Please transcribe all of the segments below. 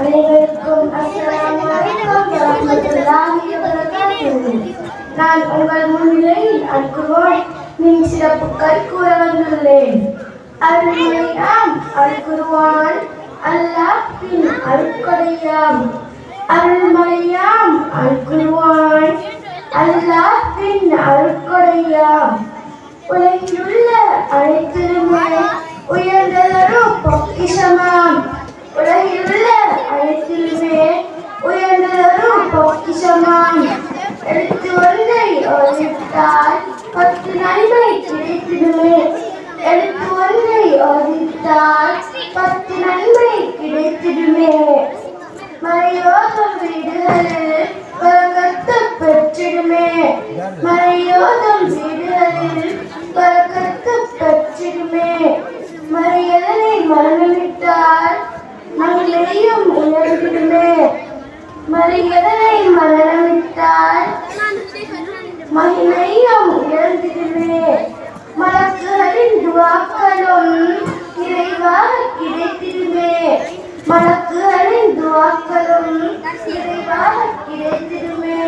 அனைவருக்கும் நான் உங்கள் முன்னிலையில் அல்குர்ஆன் மின் சிறப்புகள் கூற வந்துள்ளேன். அருள்மொழியாம் அல்லாஹ் பின் அருட்கொடையாம் அருள்மொழியாம் அருள்குருவானால் அல்லாஹ் பின் அருட்கொடையாம் உலகிலுள்ள அனைத்திலுமே உயர்ந்ததரும் பொக்கிஷமாம். பொக்கிஷமாம் எழுத்து ஒன்றை ஓதித்தால் பத்து நன்மை கிடைத்திடுமே எழுத்து ஒன்றை ஓதித்தால் பத்து நன்மை கிடைத்திடுமே மறையோதும் வீடுகளில் பரக்கத்து பெற்றிடுமே. மறையோதும் வீடுகளில் பரக்கத்து பெற்றிடுமே. மறையதனை மரணமிட்டால் மகிழையும் உயர்ந்திடுமே மறையதனை மகிமையும் உயர்ந்திடுமே மலக்குகளின் துவாக்களும் நிறைவாக கிடைத்திடுமே. மலக்குகளின் துவாக்களும் நிறைவாக கிடைத்திடுமே.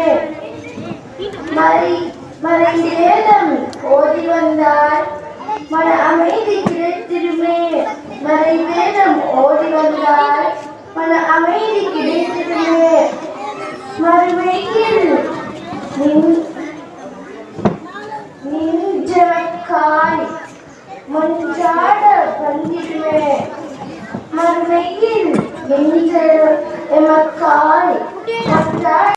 மறை மறை வேதம் ஓதி வந்தால் மன அமைதி கிடைத்திடுமே. மறை வேதம் ஓதி வந்தால் மன அமைதி கிடைத்திடுமே. மறுமையில் நின் காய் மஞ்சாட வந்திடுமே. மறுமையில் நின்ற எமக்காய்